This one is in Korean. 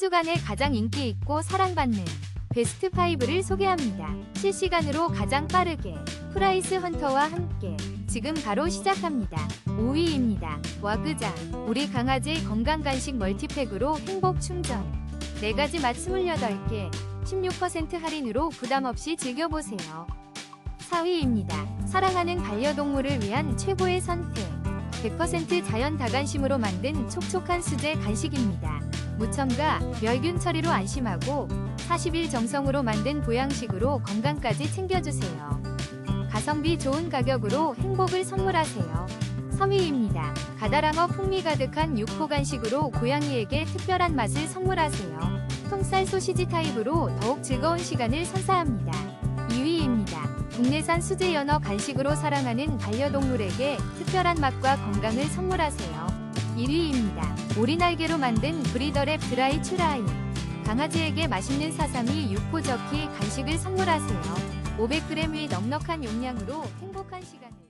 주간에 가장 인기 있고 사랑받는 베스트 5를 소개합니다. 실시간으로 가장 빠르게 프라이스 헌터와 함께 지금 바로 시작합니다. 5위입니다. 와그장 우리 강아지 건강 간식 멀티팩으로 행복 충전 4가지 맛 28개 16% 할인으로 부담 없이 즐겨보세요. 4위입니다. 사랑하는 반려동물을 위한 최고의 선택 100% 자연 다간심으로 만든 촉촉한 수제 간식입니다. 무첨가 멸균 처리로 안심하고 40일 정성으로 만든 보양식으로 건강까지 챙겨주세요. 가성비 좋은 가격으로 행복을 선물하세요. 3위입니다. 가다랑어 풍미 가득한 육포 간식으로 고양이에게 특별한 맛을 선물하세요. 통쌀 소시지 타입으로 더욱 즐거운 시간을 선사합니다. 2위입니다. 국내산 수제 연어 간식으로 사랑하는 반려동물에게 특별한 맛과 건강을 선물하세요. 1위입니다. 오리 날개로 만든 브리더랩 드라이 추라이. 강아지에게 맛있는 사삼이 육포 저키 간식을 선물하세요. 500g 의 넉넉한 용량으로 행복한 시간을